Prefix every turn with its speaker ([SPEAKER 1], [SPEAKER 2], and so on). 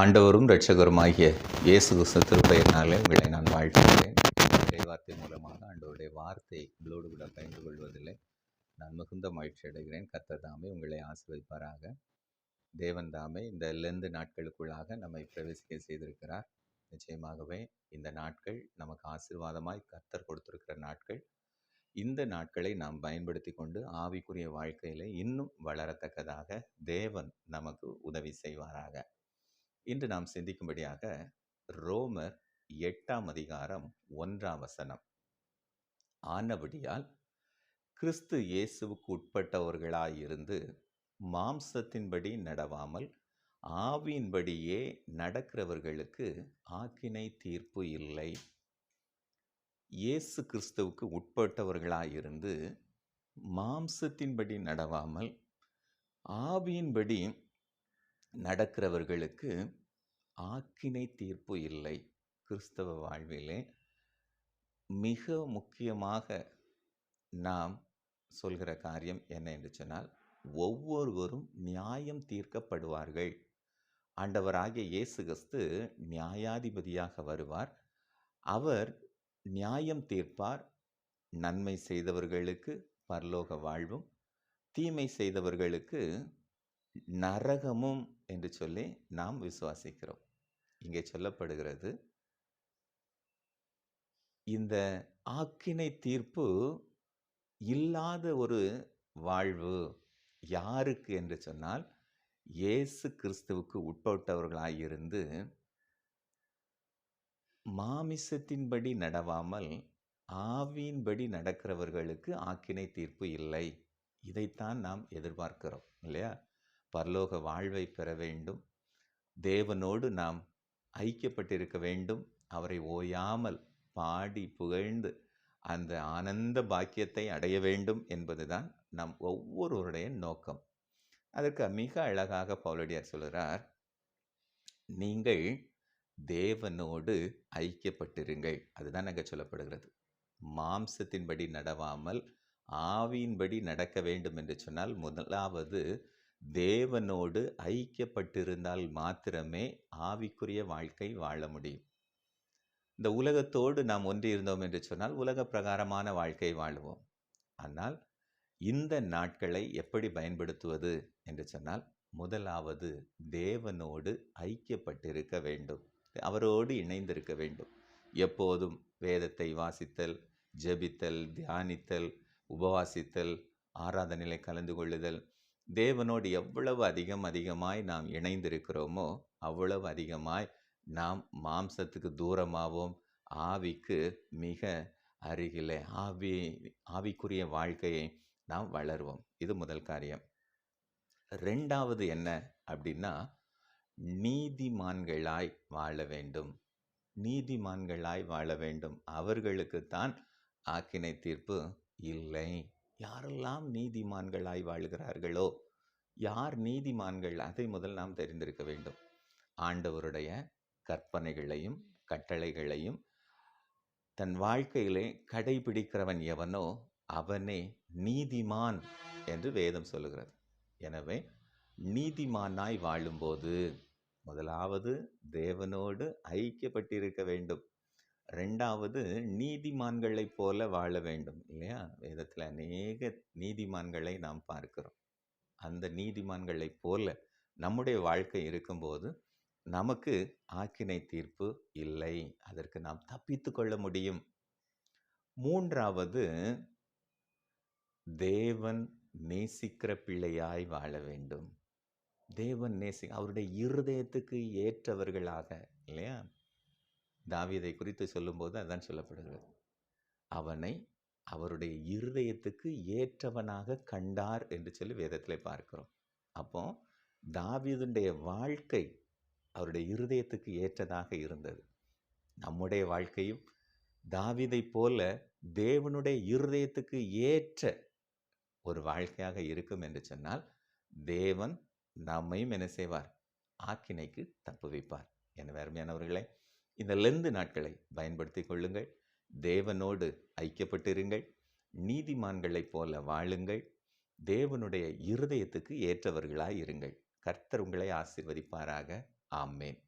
[SPEAKER 1] ஆண்டவரும் இரட்சகருமாகிய இயேசு கிறிஸ்து திருப்பெயரினாலே உங்களை நான் வாழ்த்துகிறேன். வார்த்தை மூலமாக ஆண்டவருடைய வார்த்தை உங்களோடு கூட பகிர்ந்து கொள்வதில்லை. நான் மிகுந்த மகிழ்ச்சி அடைகிறேன். கத்த தாமே உங்களை ஆசிர்வதிப்பாராக. தேவன் தாமே இந்த லெந்து நாட்களுக்குள்ளாக நம்மை பிரவேசிக்க செய்திருக்கிறார். நிச்சயமாகவே இந்த நாட்கள் நமக்கு ஆசீர்வாதமாய் கத்தர் கொடுத்திருக்கிற நாட்கள். இந்த நாட்களை நாம் பயன்படுத்தி கொண்டு ஆவிக்குரிய வாழ்க்கையில் இன்னும் வளரத்தக்கதாக தேவன் நமக்கு உதவி செய்வாராக. இன்று நாம் சிந்திக்கும்படியாக ரோமர் எட்டாம் அதிகாரம் ஒன்றாம் வசனம். ஆனபடியால் கிறிஸ்து இயேசுவுக்கு உட்பட்டவர்களாயிருந்து மாம்சத்தின்படி நடவாமல் ஆவியின்படியே நடக்கிறவர்களுக்கு ஆக்கினை தீர்ப்பு இல்லை. இயேசு கிறிஸ்துவுக்கு உட்பட்டவர்களாயிருந்து மாம்சத்தின்படி நடவாமல் ஆவியின்படி நடக்கிறவர்களுக்கு ஆக்கினை தீர்ப்பு இல்லை. கிறிஸ்தவ வாழ்விலே மிக முக்கியமாக நாம் சொல்கிற காரியம் என்ன என்று சொன்னால் ஒவ்வொருவரும் நியாயம் தீர்க்கப்படுவார்கள். ஆண்டவராகிய இயேசு கிறிஸ்து நியாயாதிபதியாக வருவார். அவர் நியாயம் தீர்ப்பார். நன்மை செய்தவர்களுக்கு பரலோக வாழ்வும் தீமை செய்தவர்களுக்கு நரகமும் என்று சொல்லி நாம் விசுவாசிக்கிறோம். இங்கே சொல்லப்படுகிறது இந்த ஆக்கினை தீர்ப்பு இல்லாத ஒரு வாழ்வு யாருக்கு என்று சொன்னால் இயேசு கிறிஸ்துவுக்கு உட்பட்டவர்களாயிருந்து மாமிசத்தின்படி நடவாமல் ஆவியின்படி நடக்கிறவர்களுக்கு ஆக்கினை தீர்ப்பு இல்லை. இதைத்தான் நாம் எதிர்பார்க்கிறோம் இல்லையா? பரலோக வாழ்வை பெற வேண்டும். தேவனோடு நாம் ஐக்கியப்பட்டிருக்க வேண்டும். அவரை ஓயாமல் பாடி புகழ்ந்து அந்த ஆனந்த பாக்கியத்தை அடைய வேண்டும் என்பதுதான் நம் ஒவ்வொருவருடைய நோக்கம். அதற்கு மிக அழகாக பவுலடியார் சொல்கிறார் நீங்கள் தேவனோடு ஐக்கியப்பட்டிருங்கள். அதுதான் அங்கே சொல்லப்படுகிறது. மாம்சத்தின்படி நடவாமல் ஆவியின்படி நடக்க வேண்டும் என்று சொன்னால் முதலாவது தேவனோடு ஐக்கியப்பட்டிருந்தால் மாத்திரமே ஆவிக்குரிய வாழ்க்கை வாழ முடியும். இந்த உலகத்தோடு நாம் ஒன்றியிருந்தோம் என்று சொன்னால் உலக பிரகாரமான வாழ்க்கை வாழுவோம். ஆனால் இந்த நாட்களை எப்படி பயன்படுத்துவது என்று சொன்னால் முதலாவது தேவனோடு ஐக்கியப்பட்டிருக்க வேண்டும். அவரோடு இணைந்திருக்க வேண்டும். எப்போதும் வேதத்தை வாசித்தல் ஜெபித்தல் தியானித்தல் உபவாசித்தல் ஆராதனையில் கலந்து கொள்ளுதல் தேவனோடு எவ்வளவு அதிகம் அதிகமாய் நாம் இணைந்திருக்கிறோமோ அவ்வளவு அதிகமாய் நாம் மாம்சத்துக்கு தூரமாகவும் ஆவிக்கு மிக அருகிலே ஆவி ஆவிக்குரிய வாழ்க்கையை நாம் வளருவோம். இது முதல் காரியம். ரெண்டாவது என்ன அப்படின்னா நீதிமான்களாய் வாழ வேண்டும். நீதிமான்களாய் வாழ வேண்டும். அவர்களுக்குத்தான் ஆக்கினை தீர்ப்பு இல்லை. யாரெல்லாம் நீதிமான்களாய் வாழ்கிறார்களோ யார் நீதிமான்கள் அதை முதல் நாம் தெரிந்திருக்க வேண்டும். ஆண்டவருடைய கற்பனைகளையும் கட்டளைகளையும் தன் வாழ்க்கையிலே கடைபிடிக்கிறவன் எவனோ அவனே நீதிமான் என்று வேதம் சொல்லுகிறது. எனவே நீதிமானாய் வாழும்போது முதலாவது தேவனோடு ஐக்கியப்பட்டிருக்க வேண்டும். ரெண்டாவது நீதிமான்களைப் போல வாழ வேண்டும் இல்லையா? வேதத்தில் அநேக நீதிமான்களை நாம் பார்க்கிறோம். அந்த நீதிமான்களைப் போல நம்முடைய வாழ்க்கை இருக்கும்போது நமக்கு ஆக்கினை தீர்ப்பு இல்லை. அதற்கு நாம் தப்பித்து கொள்ள முடியும். மூன்றாவது தேவன் நேசிக்கிற பிள்ளையாய் வாழ வேண்டும். தேவன் நேசி அவருடைய இருதயத்துக்கு ஏற்றவர்களாக இல்லையா? தாவீதை குறித்து சொல்லும்போது அதான் சொல்லப்படுகிறது. அவனை அவருடைய இருதயத்துக்கு ஏற்றவனாக கண்டார் என்று சொல்லி வேதத்தில் பார்க்கிறோம். அப்போ தாவீதுடைய வாழ்க்கை அவருடைய இருதயத்துக்கு ஏற்றதாக இருந்தது. நம்முடைய வாழ்க்கையும் தாவிதை போல தேவனுடைய இருதயத்துக்கு ஏற்ற ஒரு வாழ்க்கையாக இருக்கும் என்று சொன்னால் தேவன் நம்மையும் என்ன செய்வார்? ஆக்கினைக்கு தப்பு வைப்பார் என அருமையானவர்களே இந்த லெந்து நாட்களை பயன்படுத்தி கொள்ளுங்கள். தேவனோடு ஐக்கியப்பட்டிருங்கள். நீதிமான்களைப் போல வாழுங்கள். தேவனுடைய இருதயத்துக்கு ஏற்றவர்களாய் இருங்கள் கர்த்தர் உங்களை ஆசீர்வதிப்பாராக. ஆமேன்.